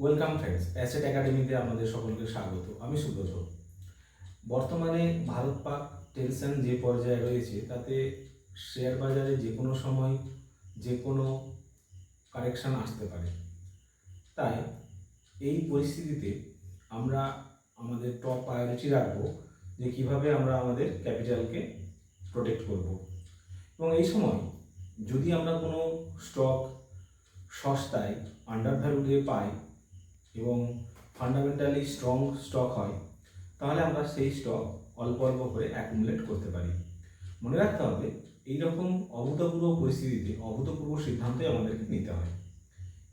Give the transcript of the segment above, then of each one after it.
Welcome friends asset একাডেমিতে আপনাদের সকলকে স্বাগত। আমি সুব্রত। বর্তমানে ভারত পাক টেনশন যে পর্যায়ে রয়েছে, তাতে শেয়ার বাজারে যে কোনো সময় যে কোনো কারেকশন আসতে পারে। তাই এই পরিস্থিতিতে আমরা আমাদের টপ প্রায়োরিটি রাখব যে কীভাবে আমরা আমাদের ক্যাপিটালকে প্রোটেক্ট করব। এবং এই সময় যদি আমরা কোনো স্টক সস্তায় আন্ডার ভ্যালুতে পাই এবং ফান্ডামেন্টালি স্ট্রং স্টক হয়, তাহলে আমরা সেই স্টক অল্প অল্প করে অ্যাকুমুলেট করতে পারি। মনে রাখতে হবে এই রকম অভূতপূর্ব পরিস্থিতিতে অভূতপূর্ব সিদ্ধান্তই আমাদেরকে নিতে হয়।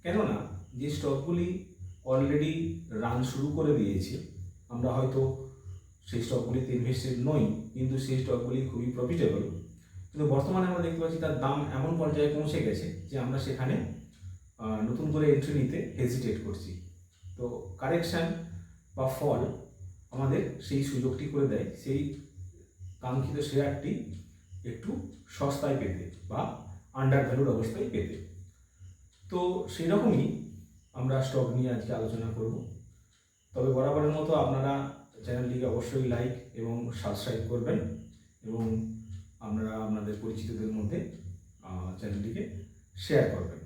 কেননা, যে স্টকগুলি অলরেডি রান শুরু করে দিয়েছে, আমরা হয়তো সেই স্টকগুলিতে ইনভেস্টেড নই, কিন্তু সেই স্টকগুলি খুবই প্রফিটেবল কিন্তু বর্তমানে আমরা দেখতে পাচ্ছি তার দাম এমন পর্যায়ে পৌঁছে গেছে যে আমরা সেখানে নতুন করে এন্ট্রি নিতে হেজিটেট করছি। তো কারেকশন বা ফল আমাদের সেই সুযোগটি করে দেয়, সেই কাঙ্ক্ষিত শেয়ারটি একটু সস্তায় পেতে বা আন্ডার ভ্যালুড অবস্থায় পেতে। তো সেই রকমই আমরা স্টক নিয়ে আজকে আলোচনা করব। তবে বরাবরের মতো আপনারা চ্যানেলটিকে অবশ্যই লাইক এবং সাবস্ক্রাইব করবেন এবং আপনারা আপনাদের পরিচিতদের মধ্যে চ্যানেলটিকে শেয়ার করবেন।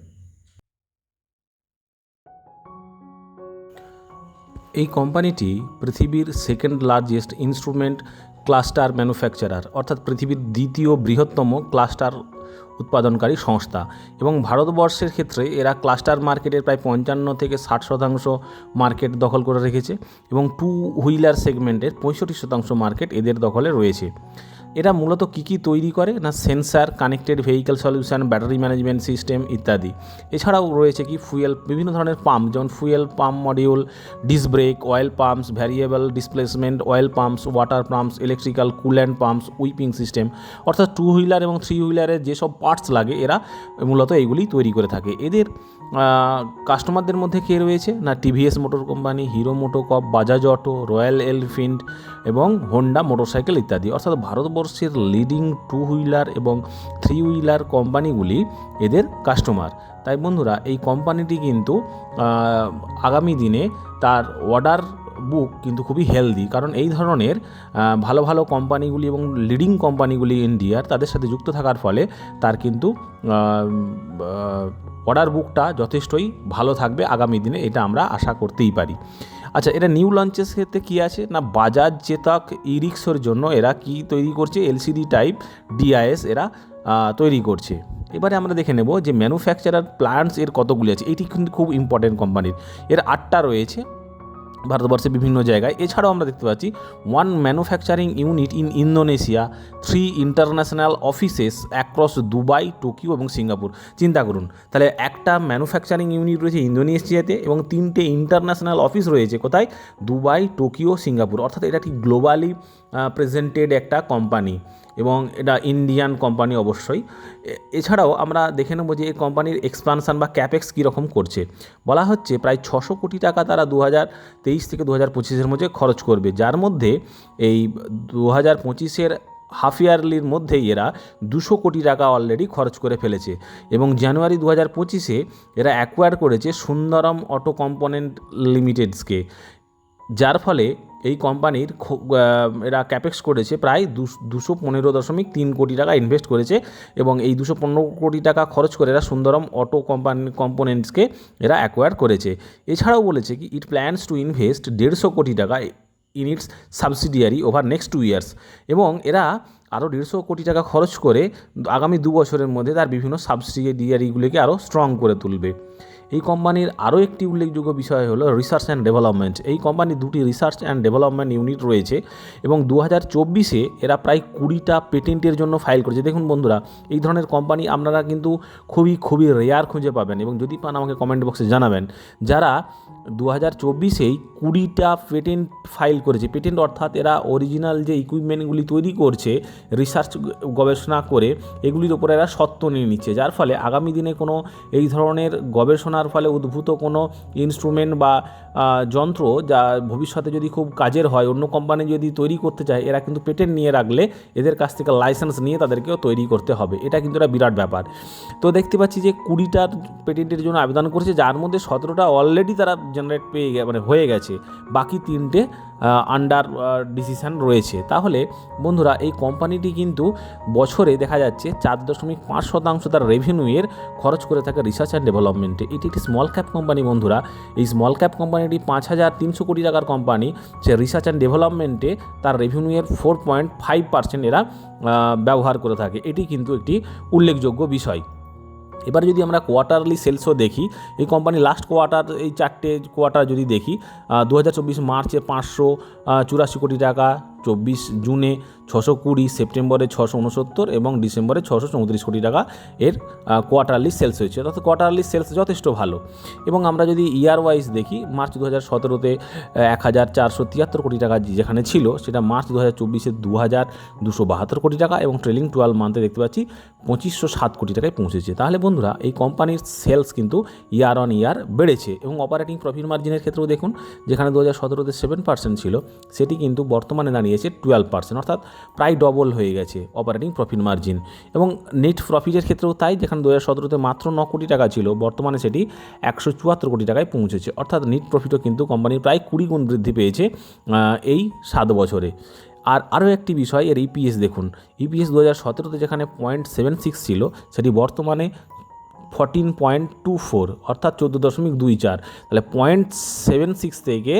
এই কোম্পানিটি পৃথিবীর second largest instrument cluster manufacturer অর্থাৎ পৃথিবীর দ্বিতীয় বৃহত্তম ক্লাস্টার উৎপাদনকারী সংস্থা। এবং ভারতবর্ষের ক্ষেত্রে এরা ক্লাস্টার মার্কেটের প্রায় পঞ্চান্ন থেকে ষাট শতাংশ মার্কেট দখল করে রেখেছে এবং টু হুইলার সেগমেন্টের পঁয়ষট্টি শতাংশ মার্কেট এদের দখলে রয়েছে। এরা মূলত কী কী তৈরি করে? না sensor connected vehicle solution battery management system ইত্যাদি। এছাড়াও রয়েছে কি? ফুয়েল বিভিন্ন ধরনের পাম্প যেমন fuel pump module disc brake oil pumps variable displacement oil pumps water pumps electrical coolant pumps wiping system অর্থাৎ টু হুইলার এবং থ্রি হুইলারের যেসব পার্টস লাগে, এরা মূলত এইগুলি তৈরি করে থাকে। এদের কাস্টমারদের মধ্যে কে রয়েছে? না TVS motor company Hero MotoCorp Bajaj Auto Royal Enfield এবং হোন্ডা মোটরসাইকেল ইত্যাদি। অর্থাৎ ভারতবর্ষের লিডিং টু হুইলার এবং থ্রি হুইলার কোম্পানিগুলি এদের কাস্টমার। তাই বন্ধুরা, এই কোম্পানিটি কিন্তু আগামী দিনে তার অর্ডার বুক কিন্তু খুবই হেলদি। কারণ এই ধরনের ভালো ভালো কোম্পানিগুলি এবং লিডিং কোম্পানিগুলি ইন্ডিয়ার তাদের সাথে যুক্ত থাকার ফলে তার কিন্তু অর্ডার বুকটা যথেষ্টই ভালো থাকবে আগামী দিনে, এটা আমরা আশা করতেই পারি। আচ্ছা এটা নিউ লঞ্চের ক্ষেত্রে কী আছে? না বাজাজ চেতক ই রিক্সোর জন্য এরা কি তৈরি করছে? এলসিডি টাইপ ডিআইএস এরা তৈরি করছে। এবারে আমরা দেখে নেব যে ম্যানুফ্যাকচারার প্ল্যান্টস এর কতগুলি আছে। এটি কিন্তু খুব ইম্পর্টেন্ট কোম্পানির এর আটটা রয়েছে। ভারতবর্ষের বিভিন্ন জায়গায়। এছাড়াও আমরা দেখতে পাচ্ছি one manufacturing unit in Indonesia three international offices across Dubai Tokyo এবং সিঙ্গাপুর চিন্তা করুন, তাহলে একটা ম্যানুফ্যাকচারিং ইউনিট রয়েছে ইন্দোনেশিয়াতে এবং তিনটে ইন্টারন্যাশনাল অফিস রয়েছে কোথায়? দুবাই টোকিও সিঙ্গাপুর অর্থাৎ এটা ঠিক গ্লোবালি প্রেজেন্টেড একটা কোম্পানি এবং এটা ইন্ডিয়ান কোম্পানি অবশ্যই। এছাড়াও আমরা দেখে নেব যে এই কোম্পানির এক্সপানশান বা ক্যাপেক্স কীরকম করছে। বলা হচ্ছে প্রায় ছশো কোটি টাকা তারা দু তেইশ থেকে দু হাজার পঁচিশের মধ্যে খরচ করবে। যার মধ্যে এই দু হাজার পঁচিশের হাফ ইয়ারলির মধ্যেই এরা দুশো কোটি টাকা অলরেডি খরচ করে ফেলেছে। এবং জানুয়ারি দু হাজার পঁচিশে এরা অ্যাকোয়ার করেছে সুন্দরম অটো কম্পোনেন্ট লিমিটেডসকে যার ফলে এই কোম্পানির এরা ক্যাপেক্স করেছে প্রায় দুশো পনেরো দশমিক তিন কোটি টাকা ইনভেস্ট করেছে এবং এই দুশো পনেরো কোটি টাকা খরচ করে এরা সুন্দরম অটো কোম্পানি কম্পোনেন্টসকে এরা অ্যাকোয়ার করেছে। এছাড়াও বলেছে কি ইট প্ল্যান্স টু ইনভেস্ট দেড়শো কোটি টাকা in its subsidiary over next two years এবং এরা আরও দেড়শো কোটি টাকা খরচ করে আগামী দু বছরের মধ্যে তার বিভিন্ন সাবসিডিয়ারিগুলিকে আরও স্ট্রং করে তুলবে। এই কোম্পানির আরও একটি উল্লেখযোগ্য বিষয় হলো রিসার্চ অ্যান্ড ডেভেলপমেন্ট এই কোম্পানির দুটি রিসার্চ অ্যান্ড ডেভেলপমেন্ট ইউনিট রয়েছে এবং দু হাজার চব্বিশে এরা প্রায় কুড়িটা পেটেন্টের জন্য ফাইল করেছে। দেখুন বন্ধুরা, এই ধরনের কোম্পানি আপনারা কিন্তু খুবই খুবই রেয়ার খুঁজে পাবেন এবং যদি পান আমাকে কমেন্ট বক্সে জানাবেন। যারা দু হাজার চব্বিশেই কুড়িটা পেটেন্ট ফাইল করেছে, পেটেন্ট অর্থাৎ এরা অরিজিনাল যে ইকুইপমেন্টগুলি তৈরি করছে রিসার্চ গবেষণা করে, এগুলির ওপরে এরা সত্ত্ব নিয়ে নিচ্ছে। যার ফলে আগামী দিনে কোনো এই ধরনের গবেষণা গবেষণার ফলে উদ্ভূত কোনো ইনস্ট্রুমেন্ট বা যন্ত্র যা ভবিষ্যতে যদি খুব কাজের হয়, অন্য কোম্পানি যদি তৈরি করতে চায়, এরা কিন্তু পেটেন্ট নিয়ে রাখলে এদের কাছ থেকে লাইসেন্স নিয়ে তাদেরকেও তৈরি করতে হবে। এটা কিন্তু একটা বিরাট ব্যাপার। তো দেখতে পাচ্ছি যে কুড়িটার পেটেন্টের জন্য আবেদন করেছে, যার মধ্যে সতেরোটা অলরেডি তারা জেনারেট পেয়ে মানে হয়ে গেছে। বাকি তিনটে আন্ডার ডিসিশন রয়েছে। তাহলে বন্ধুরা, এই কোম্পানিটি কিন্তু বছরে দেখা যাচ্ছে চার দশমিক পাঁচ শতাংশ তার রেভিনিউয়ের খরচ করে থাকে রিসার্চ অ্যান্ড ডেভেলপমেন্টে এটি একটি স্মল ক্যাপ কোম্পানি বন্ধুরা। এই স্মল ক্যাপ কোম্পানিটি পাঁচ হাজার তিনশো কোটি টাকার কোম্পানি সে রিসার্চ অ্যান্ড ডেভেলপমেন্টে তার রেভিনিউয়ের ফোর পয়েন্ট ফাইভ পার্সেন্ট এরা ব্যবহার করে থাকে। এটি কিন্তু একটি উল্লেখযোগ্য বিষয়। এবার যদি আমরা কোয়ার্টারলি সেলসও দেখি, এই কোম্পানি লাস্ট কোয়ার্টার এই চারটে কোয়ার্টার যদি দেখি দু হাজার চব্বিশ মার্চে পাঁচশো চুরাশি কোটি টাকা চব্বিশ জুনে ছশো কুড়ি, সেপ্টেম্বরে ছশো উনসত্তর এবং ডিসেম্বরে ছশো চৌত্রিশ কোটি টাকা এর কোয়ার্টারলি সেলস হয়েছে। অর্থাৎ কোয়ার্টারলি সেলস যথেষ্ট ভালো। এবং আমরা যদি ইয়ার ওয়াইজ দেখি, মার্চ দু হাজার সতেরোতে এক হাজার চারশো তিয়াত্তর কোটি টাকা যেখানে ছিল, সেটা মার্চ দু হাজার চব্বিশে দু হাজার দুশো বাহাত্তর কোটি টাকা এবং ট্রেলিং টুয়েলভ মান্থে দেখতে পাচ্ছি পঁচিশশো সাত কোটি টাকায় পৌঁছেছে। তাহলে বন্ধুরা, এই কোম্পানির সেলস কিন্তু ইয়ার অন ইয়ার বেড়েছে এবং অপারেটিং প্রফিট মার্জিনের ক্ষেত্রেও দেখুন, যেখানে দু হাজার সতেরোতে সেভেন পার্সেন্ট ছিল, সেটি কিন্তু বর্তমানে দাঁড়িয়েছে টুয়েলভ পার্সেন্ট অর্থাৎ প্রায় ডবল হয়ে গেছে অপারেটিং প্রফিট মার্জিন এবং নেট প্রফিটের ক্ষেত্রেও তাই, যেখানে দু হাজার সতেরোতে মাত্র ন কোটি টাকা ছিল, বর্তমানে সেটি একশো চুয়াত্তর কোটি টাকায় পৌঁছেছে। অর্থাৎ নেট প্রফিটও কিন্তু কোম্পানির প্রায় কুড়ি গুণ বৃদ্ধি পেয়েছে এই সাত বছরে। আর আরও একটি বিষয়, এর ইপিএস দেখুন। ইপিএস দু হাজার সতেরোতে যেখানে পয়েন্ট সেভেন সিক্স ছিল, সেটি বর্তমানে ফর্টিন পয়েন্ট টু ফোর অর্থাৎ চোদ্দ দশমিক দুই চার। তাহলে পয়েন্ট সেভেন সিক্স থেকে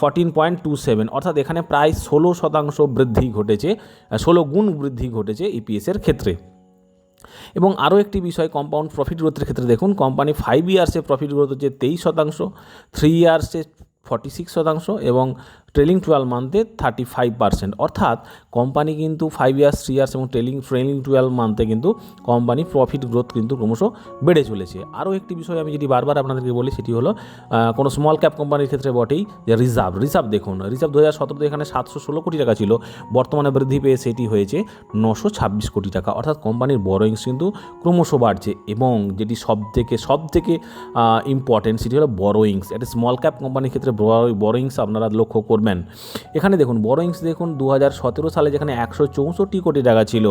ফর্টিন পয়েন্ট টু সেভেন অর্থাৎ এখানে প্রায় ষোলো শতাংশ বৃদ্ধি ঘটেছে ষোলো গুণ বৃদ্ধি ঘটেছে ইপিএসের ক্ষেত্রে। এবং আরও একটি বিষয় কম্পাউন্ড প্রফিট গ্রোথের ক্ষেত্রে দেখুন কোম্পানি ফাইভ ইয়ার্সে প্রফিট গ্রোথ হচ্ছে তেইশ শতাংশ থ্রি ইয়ার্সে ফর্টি সিক্স শতাংশ এবং ট্রেলিং টুয়েলভ মান্থে থার্টি ফাইভ পার্সেন্ট অর্থাৎ কোম্পানি কিন্তু ফাইভ ইয়ার্স থ্রি ইয়ার্স এবং ট্রেলিং ট্রেলিং টুয়েলভ মান্থে কিন্তু কোম্পানি প্রফিট গ্রোথ কিন্তু ক্রমশ বেড়ে চলেছে। আরও একটি বিষয় আমি যেটি বারবার আপনাদেরকে বলি, সেটি হলো কোনো স্মল ক্যাপ কোম্পানির ক্ষেত্রে বটেই যে রিজার্ভ রিজার্ভ দেখুন রিজার্ভ দু হাজার সতেরোতে এখানে সাতশো ষোলো কোটি টাকা ছিল, বর্তমানে বৃদ্ধি পেয়ে সেটি হয়েছে নশো ছাব্বিশ কোটি টাকা। অর্থাৎ কোম্পানির বরোয়িংস কিন্তু ক্রমশ বাড়ছে এবং যেটি সব থেকে সব থেকে ইম্পর্টেন্ট সেটি হলো বরোয়িংস এটা স্মল ক্যাপ কোম্পানির ক্ষেত্রে বরোয়িংস আপনারা লক্ষ্য করবেন এখানে দেখুন বরোয়িংস দেখুন দু হাজার সতেরো সালে যেখানে একশো চৌষট্টি কোটি টাকা ছিল,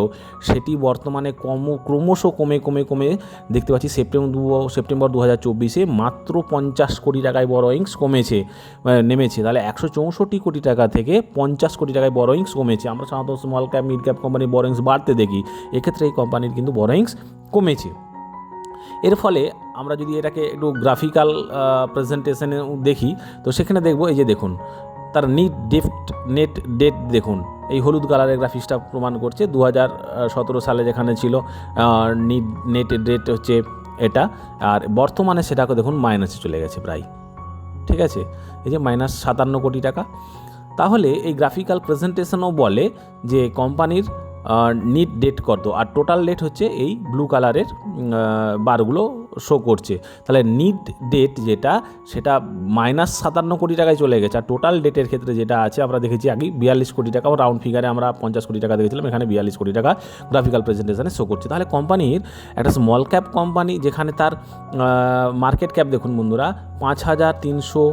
সেটি বর্তমানে কম ক্রমশ কমে কমে কমে দেখতে পাচ্ছি সেপ্টেম্বর দু সেপ্টেম্বর দু হাজার চব্বিশে মাত্র পঞ্চাশ কোটি টাকায় বরোয়িংস কমেছে নেমেছে। তাহলে একশো চৌষট্টি কোটি টাকা থেকে পঞ্চাশ কোটি টাকায় বরোয়িংস কমেছে। আমরা সাধারণত স্মল ক্যাপ মিড ক্যাপ কোম্পানির বরোয়িংস বাড়তে দেখি, এক্ষেত্রে এই কোম্পানির কিন্তু বরোয়িংস কমেছে। এর ফলে আমরা যদি এটাকে একটু গ্রাফিক্যাল প্রেজেন্টেশনে দেখি, তো সেখানে দেখব, এই যে দেখুন তার নিট ডেফট নেট ডেট দেখুন। এই হলুদ কালারের গ্রাফিক্সটা প্রমাণ করছে দু হাজার সতেরো সালে যেখানে ছিল নিট নেট ডেট হচ্ছে এটা। আর বর্তমানে সেটাকে দেখুন মাইনাসে চলে গেছে প্রায়। ঠিক আছে? এই যে মাইনাস সাতান্ন কোটি টাকা। তাহলে এই গ্রাফিক্যাল প্রেজেন্টেশনও বলে যে কোম্পানির নিট ডেট কত? আর টোটাল ডেট হচ্ছে এই ব্লু কালারের বারগুলো শো করছে। তাহলে নিট ডেট যেটা, সেটা মাইনাস সাতান্ন কোটি টাকায় চলে গেছে। আর টোটাল ডেটের ক্ষেত্রে যেটা আছে, আমরা দেখেছি আগে বিয়াল্লিশ কোটি টাকা, ও রাউন্ড ফিগারে আমরা পঞ্চাশ কোটি টাকা দেখেছিলাম, এখানে বিয়াল্লিশ কোটি টাকা গ্রাফিক্যাল প্রেজেন্টেশনে শো করছে। তাহলে কোম্পানির একটা স্মল ক্যাপ কোম্পানি যেখানে তার মার্কেট ক্যাপ দেখুন বন্ধুরা, পাঁচ হাজার তিনশো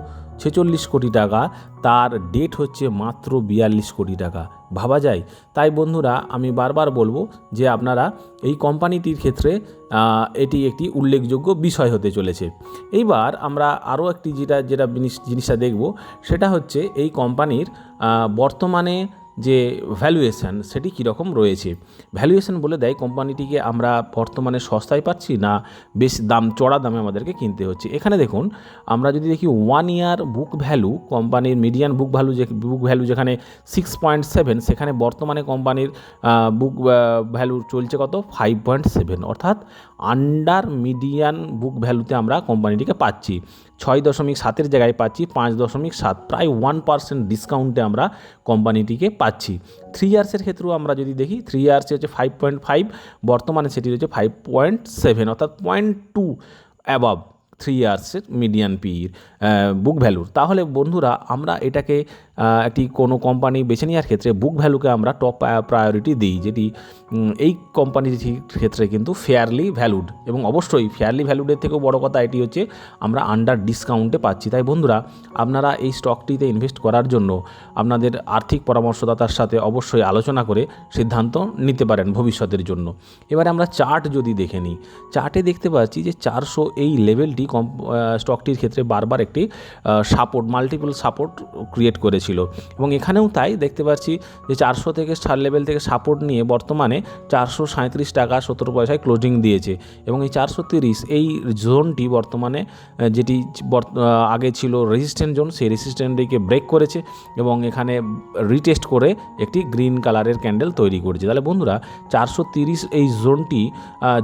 ছেচল্লিশ কোটি টাকা, তার ডেট হচ্ছে মাত্র বিয়াল্লিশ কোটি টাকা। ভাবা যায়। তাই বন্ধুরা, আমি বারবার বলব যে আপনারা এই কোম্পানিটির ক্ষেত্রে এটি একটি উল্লেখযোগ্য বিষয় হতে চলেছে। এইবার আমরা আরও একটি যেটা যেটা জিনিস- জিনিসটা দেখব, সেটা হচ্ছে এই কোম্পানির বর্তমানে যে ভ্যালুয়েশন সেটি কীরকম রয়েছে? ভ্যালুয়েশন বলে দেয় কোম্পানিটিকে আমরা বর্তমানে সস্তায় পাচ্ছি না বেশ দাম, চড়া দামে আমাদেরকে কিনতে হচ্ছে। এখানে দেখুন, আমরা যদি দেখি ওয়ান ইয়ার বুক ভ্যালু কোম্পানির মিডিয়ান বুক ভ্যালু যে বুক ভ্যালু যেখানে সিক্স পয়েন্ট সেভেন সেখানে বর্তমানে কোম্পানির বুক ভ্যালু চলছে কত? ফাইভ পয়েন্ট সেভেন অর্থাৎ আন্ডার মিডিয়ান বুক ভ্যালুতে আমরা কোম্পানিটিকে পাচ্ছি। ছয় দশমিক সাতের জায়গায় পাচ্ছি, পাঁচ দশমিক সাত। প্রায় ওয়ান পার্সেন্ট ডিসকাউন্টে আমরা কোম্পানিটিকে পাচ্ছি। থ্রি ইয়ার্সের ক্ষেত্রেও আমরা যদি দেখি থ্রি ইয়ার্সে হচ্ছে ফাইভ পয়েন্ট ফাইভ বর্তমানে সেটি রয়েছে ফাইভ পয়েন্ট সেভেন অর্থাৎ পয়েন্ট টু অ্যাবভ থ্রি ইয়ার্সের মিডিয়ান পির বুক ভ্যালুর তাহলে বন্ধুরা, আমরা এটাকে একটি কোনো কোম্পানি বেছে নেওয়ার ক্ষেত্রে বুক ভ্যালুকে আমরা টপ প্রায়োরিটি দিই, যেটি এই কোম্পানির ক্ষেত্রে কিন্তু ফেয়ারলি ভ্যালুড এবং অবশ্যই ফেয়ারলি ভ্যালুডের থেকেও বড় কথা এটি হচ্ছে আমরা আন্ডার ডিসকাউন্টে পাচ্ছি। তাই বন্ধুরা, আপনারা এই স্টকটিতে ইনভেস্ট করার জন্য আপনাদের আর্থিক পরামর্শদাতার সাথে অবশ্যই আলোচনা করে সিদ্ধান্ত নিতে পারেন ভবিষ্যতের জন্য। এবারে আমরা চার্ট যদি দেখে নিই চার্টে দেখতে পাচ্ছি যে চারশো এই লেভেলটি কম স্টকটির ক্ষেত্রে বারবার একটি সাপোর্ট মাল্টিপল সাপোর্ট ক্রিয়েট করেছিল। এবং এখানেও তাই দেখতে পাচ্ছি যে চারশো থেকে চার লেভেল থেকে সাপোর্ট নিয়ে বর্তমানে চারশো সাঁত্রিশ টাকা সতেরো পয়সায় ক্লোজিং দিয়েছে। এবং এই চারশো তিরিশ এই জোনটি বর্তমানে যেটি আগে ছিল রেজিস্ট্যান্ট জোন সেই রেজিস্ট্যান্টটিকে ব্রেক করেছে এবং এখানে রিটেস্ট করে একটি গ্রিন কালারের ক্যান্ডেল তৈরি করেছে। তাহলে বন্ধুরা, চারশো তিরিশ এই জোনটি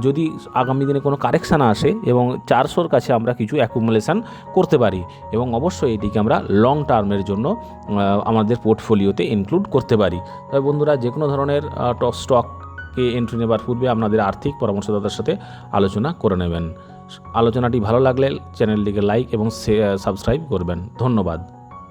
যদি আগামী দিনে কোনো কারেকশান আসে এবং চারশোর কাছে আমরা কিছু অ্যাকুমুলেশন করতে পারি এবং অবশ্যই এটিকে আমরা লং টার্মের জন্য আমাদের পোর্টফোলিওতে ইনক্লুড করতে পারি। তবে বন্ধুরা যে কোনো ধরনের টক স্টককে এন্ট্রি নেবার পূর্বে আপনাদের আর্থিক পরামর্শদাতার সাথে আলোচনা করে নেবেন। আলোচনাটি ভালো লাগলে চ্যানেলটিকে লাইক এবং সাবস্ক্রাইব করবেন। ধন্যবাদ।